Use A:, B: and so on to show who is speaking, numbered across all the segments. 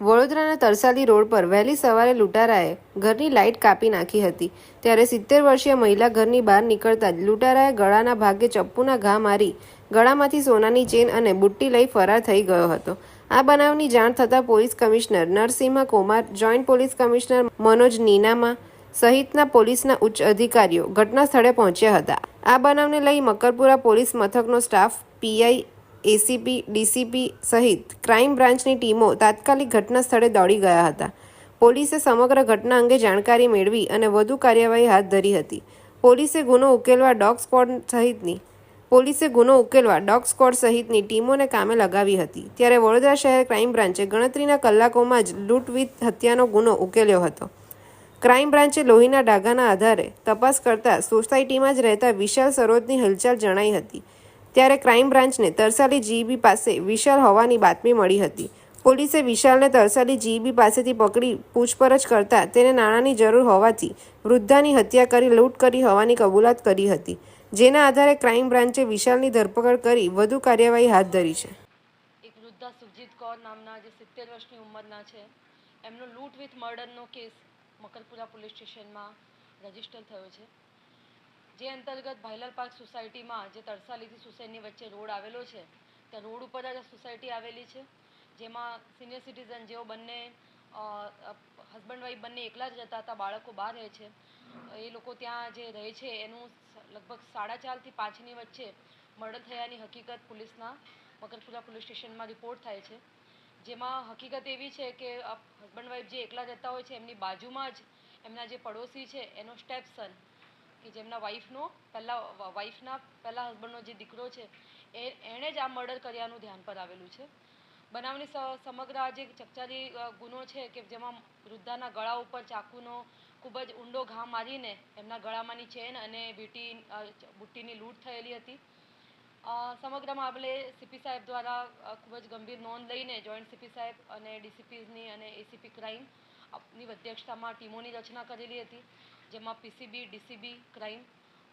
A: વડોદરાના તરસાલી રોડ પર વહેલી સવારે લૂંટારાએ ઘરની લાઇટ કાપી નાખી હતી. ત્યારે સિત્તેર વર્ષીય મહિલા ઘરની બહાર નીકળતા જ લૂંટારાએ ગળાના ભાગે ચપ્પુના ઘા મારી ગળામાંથી સોનાની ચેન અને બુટ્ટી લઈ ફરાર થઈ ગયો હતો. આ બનાવની જાણ થતાં police commissioner Narsinh Kumar, joint police commissioner Manoj Ninama સહિતના પોલીસના ઉચ્ચ અધિકારીઓ ઘટના સ્થળે પહોંચ્યા હતા. આ બનાવને લઈ મકરપુરા પોલીસ મથકનો સ્ટાફ પીઆઈ એસીપી, ડીસીપી સહિત ક્રાઇમ બ્રાન્ચની ટીમો તાત્કાલિક ઘટના સ્થળે દોડી ગયા હતા. પોલીસે સમગ્ર ઘટના અંગે જાણકારી મેળવી અને વધુ કાર્યવાહી હાથ ધરી હતી. પોલીસે ગુનો ઉકેલવા ડોગ સ્કોડ સહિતની, પોલીસે ગુનો ઉકેલવા ડોગ સ્કોડ સહિતની ટીમોને કામે લગાવી હતી. ત્યારે વડોદરા શહેર ક્રાઇમ બ્રાન્ચે ગણતરીના કલાકોમાં જ લૂંટ હત્યાનો ગુનો ઉકેલ્યો હતો. ક્રાઇમ બ્રાન્ચે લોહીના ડાઘાના આધારે તપાસ કરતા સોસાયટીમાં જ રહેતા વિશાલ સરોજની હલચલ જણાઈ હતી. ત્યારે ક્રાઇમ બ્રાન્ચને તરસાલી જીબી પાસે વિશાલ હોવાની બાતમી મળી હતી. પોલીસે વિશાલને તરસાલી જીબી પાસેથી પકડી પૂછપરછ કરતા તેને નાણાંની જરૂર હોવાથી વૃદ્ધાની હત્યા કરી લૂંટ કરી હોવાની કબૂલાત કરી હતી. જેના આધારે ક્રાઇમ બ્રાન્ચે વિશાલની ધરપકડ કરી વધુ કાર્યવાહી હાથ ધરી છે.
B: એક વૃદ્ધા સુજીત કૌર નામના જે સિત્તેર વર્ષની ઉંમરના છે. એમનો લૂંટ વિથ મર્ડરનો કેસ મકરપુરા પોલીસ સ્ટેશનમાં રજિસ્ટર થયો છે. જે અંતર્ગત ભાઈલાલ પાર્ક સોસાયટીમાં જે તરસાલીથી સુસેનની વચ્ચે રોડ આવેલો છે, ત્યાં રોડ ઉપર જ સોસાયટી આવેલી છે, જેમાં સિનિયર સિટીઝન જેઓ બંને હસબન્ડ વાઈફ બંને એકલા જ રહેતા હતા, બાળકો બહાર રહે છે. એ લોકો ત્યાં જે રહે છે, એનું લગભગ સાડા ચારથી પાંચની વચ્ચે મર્ડર થયાની હકીકત પોલીસના, મકરપુરા પોલીસ સ્ટેશનમાં રિપોર્ટ થાય છે. જેમાં હકીકત એવી છે કે હસબન્ડ વાઈફ જે એકલા રહેતા હોય છે, એમની બાજુમાં જ એમના જે પડોશી છે, એનો સ્ટેપ સન કે જેમના વાઈફનો પહેલાં વાઈફના પહેલાં હસબન્ડનો જે દીકરો છે, એ, એણે જ આ મર્ડર કર્યાનું ધ્યાન પર આવેલું છે. બનાવની સમગ્ર આ જે ચકચારી ગુનો છે કે જેમાં વૃદ્ધાના ગળા ઉપર ચાકુનો ખૂબ જ ઊંડો ઘા મારીને એમના ગળામાંની ચેન અને વીટી બુટ્ટીની લૂંટ થયેલી હતી. સમગ્ર મામલે સીપી સાહેબ દ્વારા ખૂબ જ ગંભીર નોંધ લઈને જોઈન્ટ સીપી સાહેબ અને ડીસીપીની અને એસીપી ક્રાઇમની અધ્યક્ષતામાં ટીમોની રચના કરેલી હતી. જેમાં PCB DCB crime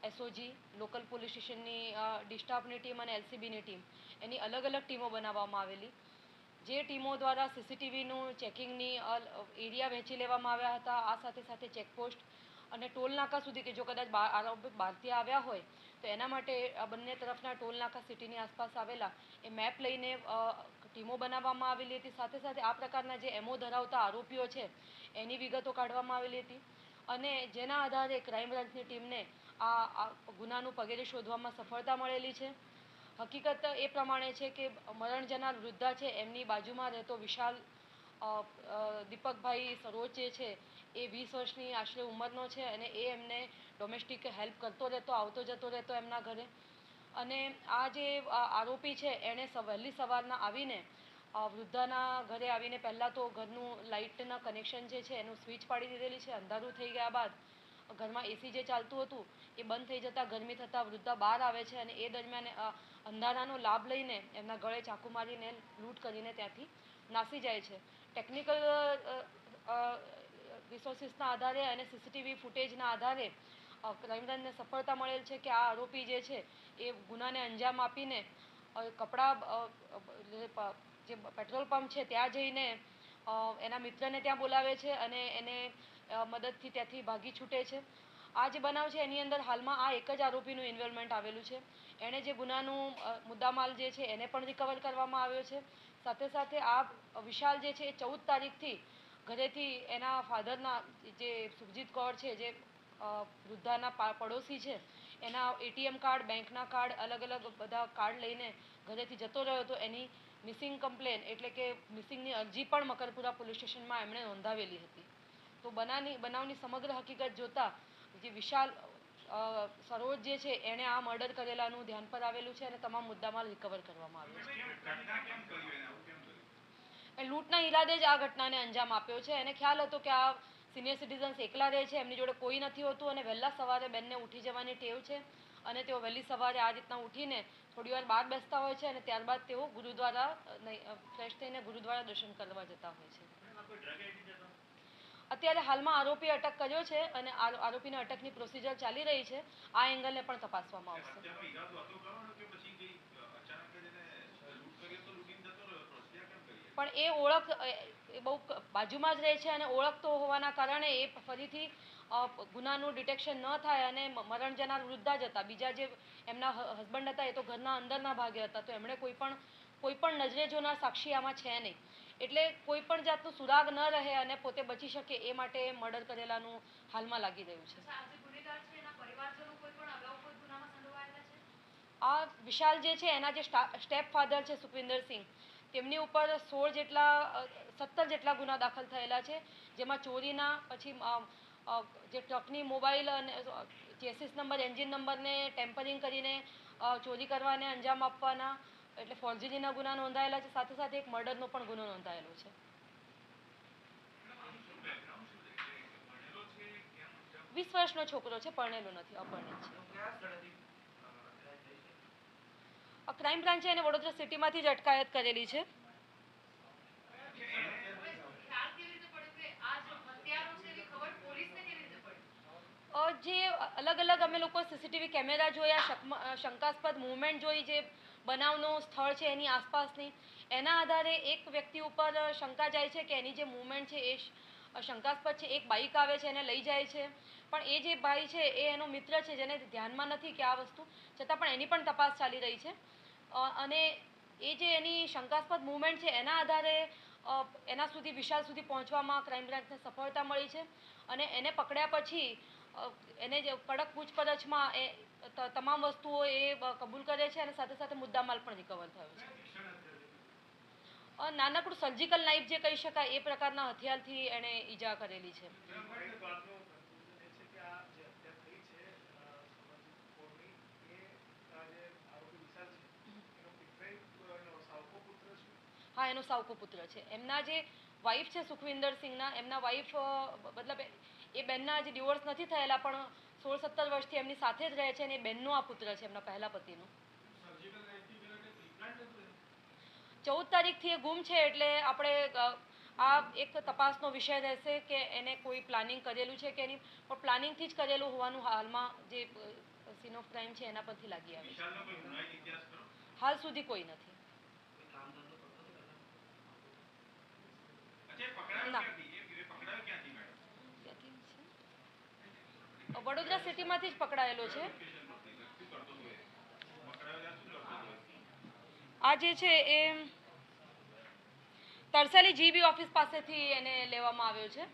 B: SOG local police સ્ટેશનની ડિસ્ટાફની ટીમ અને એલસીબીની ટીમ એની અલગ અલગ ટીમો બનાવવામાં આવેલી. જે ટીમો દ્વારા સીસીટીવીનું ચેકિંગની એરિયા વહેંચી લેવામાં આવ્યા હતા. આ સાથે સાથે ચેકપોસ્ટ અને ટોલ નાકા સુધી કે જો કદાચ આરોપી બહારથી આવ્યા હોય, તો એના માટે બંને તરફના ટોલ નાકા સિટીની આસપાસ આવેલા. એ મેપ લઈને ટીમો બનાવવામાં આવેલી હતી. સાથે સાથે આ પ્રકારના જે એમઓ ધરાવતા આરોપીઓ છે, એની વિગતો કાઢવામાં આવેલી હતી. અને જેના આધારે ક્રાઇમ બ્રાન્ચની ટીમને આ ગુનાનું પગેરે શોધવામાં સફળતા મળેલી છે. હકીકત એ પ્રમાણે છે કે મરણ જનાર વૃદ્ધા છે, એમની બાજુમાં રહેતો વિશાલ દીપકભાઈ સરોજ જે છે, એ વીસ વર્ષની આશરે ઉંમરનો છે અને એ એમને ડોમેસ્ટિક હેલ્પ કરતો રહેતો, આવતો જતો રહેતો એમના ઘરે. અને આ જે આરોપી છે, એણે વહેલી સવારના આવીને વૃદ્ધાના ઘરે આવીને પહેલાં તો ઘરનું લાઇટના કનેક્શન જે છે એનું સ્વિચ પાડી દીધેલી છે, અંધારું થઈ ગયા બાદ ઘરમાં એસી જે ચાલતું હતું એ બંધ થઈ જતાં ગરમી થતાં વૃદ્ધા બહાર આવે છે અને એ દરમિયાન અંધારાનો લાભ લઈને એમના ગળે ચાકુ મારીને લૂંટ કરીને ત્યાંથી નાસી જાય છે. ટેકનિકલ રિસોર્સિસના આધારે અને સીસીટીવી ફૂટેજના આધારે ક્રાઇમબ્રાન્ચને સફળતા મળેલ છે કે આ આરોપી જે છે એ ગુનાને અંજામ આપીને કપડાં જે પેટ્રોલ પંપ છે ત્યાં જઈને એના મિત્રને ત્યાં બોલાવે છે અને એને મદદથી ત્યાંથી ભાગી છૂટે છે. આ જે બનાવ છે એની અંદર હાલમાં આ એક જ આરોપીનું ઇન્વોલ્વમેન્ટ આવેલું છે. એણે જે ગુનાનું મુદ્દામાલ જે છે એને પણ રિકવર કરવામાં આવ્યો છે. સાથે સાથે આ વિશાલ જે છે એ ચૌદ તારીખથી ઘરેથી એના ફાધરના જે સુખજીત કૌર છે, જે વૃદ્ધાના પડોશી છે એના એટીએમ કાર્ડ બેંકના કાર્ડ અલગ અલગ બધા કાર્ડ લઈને ઘરેથી જતો રહ્યો હતો. એની મિસિંગ કમ્પ્લેન એટલે કે મિસિંગની અરજી પણ મકરપુરા પોલીસ સ્ટેશનમાં એમણે નોંધાવેલી હતી. તો બનાની બનાવની સમગ્ર હકીકત જોતા જે વિશાલ સરોજ જે છે એણે આ મર્ડર કરેલાનું ધ્યાન પર આવેલું છે અને તમામ મુદ્દામાં રિકવર કરવામાં આવ્યો છે. એ લૂંટના ઈરાદે જ આ ઘટનાને અંજામ આપ્યો છે. એને ખ્યાલ હતો કે આ સિનિયર સિટીઝન્સ એકલા રહે છે, એમની જોડે કોઈ નથી હોતું અને વહેલા સવારે બેનને ઉઠી જવાની ટેવ છે અને તેઓ વહેલી સવારે આ રીતના ઉઠીને થોડી વાર બહાર બેસતા હોય છે અને ત્યારબાદ તેઓ ગુરુદ્વારા ફ્રેશ થઈને ગુરુદ્વારા દર્શન કરવા જતા હોય છે. અત્યારે હાલમાં આરોપી અટક કર્યો છે અને આરો- આરોપીને અટકની પ્રોસિજર ચાલી રહી છે. આ એંગલને પણ તપાસવામાં આવશે. પણ એ ઓળખ એ બહુ બાજુમાં જ રહે છે અને ઓળખતો હોવાના કારણે એ ફરીથી ગુનાનું ડિટેક્શન ન થાય અને મરણ જનાર વૃદ્ધા જ હતા. બીજા જે એમના હસબન્ડ હતા એ તો ઘરના અંદરના ભાગે હતા. તો એમણે કોઈ પણ કોઈ પણ નજરે જોનાર સાક્ષી આમાં છે નહીં. એટલે કોઈ પણ જાતનું સુરાગ ન રહે અને પોતે બચી શકે એ માટે મર્ડર કરેલાનું હાલમાં લાગી રહ્યું છે. આ વિશાલ જે છે એના જે સ્ટેપ ફાધર છે સુખવિન્દર સિંહ તેમની ઉપર સોળ જેટલા સત્તર જેટલા ગુના દાખલ થયેલા છે, જેમાં ચોરીના, પછી જે ટ્રકની મોબાઈલ અને chassis number, engine number tampering કરીને ચોરી કરવાને અંજામ આપવાના, એટલે ફોર્જરીના ગુના નોંધાયેલા છે, સાથે સાથે એક મર્ડરનો પણ ગુનો નોંધાયેલો છે. વીસ વર્ષનો છોકરો છે, પરણેલો નથી, અપરિણિત છે. ક્રાઇમ બ્રાન્ચે એને વડોદરા સિટીમાંથી જ અટકાયત કરેલી છે. જે અલગ અલગ અમે લોકો સીસીટીવી કેમેરા જોયા શંકાસ્પદ મુવમેન્ટ જોઈ, જે બનાવનો સ્થળ છે એની આસપાસની. એના આધારે એક વ્યક્તિ ઉપર શંકા જાય છે કે એની જે મુવમેન્ટ છે એ શંકાસ્પદ છે. એક બાઇક આવે છે, એને લઈ જાય છે. પણ એ જે ભાઈ છે, એ એનો મિત્ર છે જેને ધ્યાનમાં નથી કે આ વસ્તુ. છતાં પણ એની પણ તપાસ ચાલી રહી છે. અને એ જે એની શંકાસ્પદ મુવમેન્ટ છે, એના આધારે એના સુધી વિશાલ સુધી પહોંચવામાં ક્રાઇમ બ્રાન્ચને સફળતા મળી છે. અને એને પકડ્યા પછી એને જે કડક પૂછપરછમાં એ તમામ વસ્તુઓ એ કબૂલ કરે છે અને સાથે સાથે મુદ્દામાલ પણ રિકવર થયો છે. નાનકડું સર્જિકલ નાઇફ જે કહી શકાય, એ પ્રકારના હથિયારથી એણે ઈજા કરેલી છે. હા એનો સાવકો પુત્ર છે. એમના જે વાઈફ છે સુખવિન્દર સિંહના, એમના વાઈફ મતલબ એ- બેનના જે ડિવોર્સ નથી થયેલા, પણ સોળ સત્તર વર્ષથી એમની સાથે જ રહે છે અને એ બેનનો આ પુત્ર છે એમના પહેલા પતિનો. ચૌદ તારીખથી એ ગુમ છે એટલે આપણે આ એક તપાસનો વિષય રહેશે કે એને કોઈ પ્લાનિંગ કરેલું છે કે એની, પણ પ્લાનિંગથી જ કરેલું હોવાનું હાલમાં જે સીન ઓફ ક્રાઇમ છે એના પરથી લાગી આવે હાલ સુધી કોઈ નથી. ના? વડોદરા સિટીમાંથી જ પકડાયેલો છે. આ જે છે એ તરસાલી જીબી ઓફિસ પાસેથી એને લેવામાં આવ્યો છે.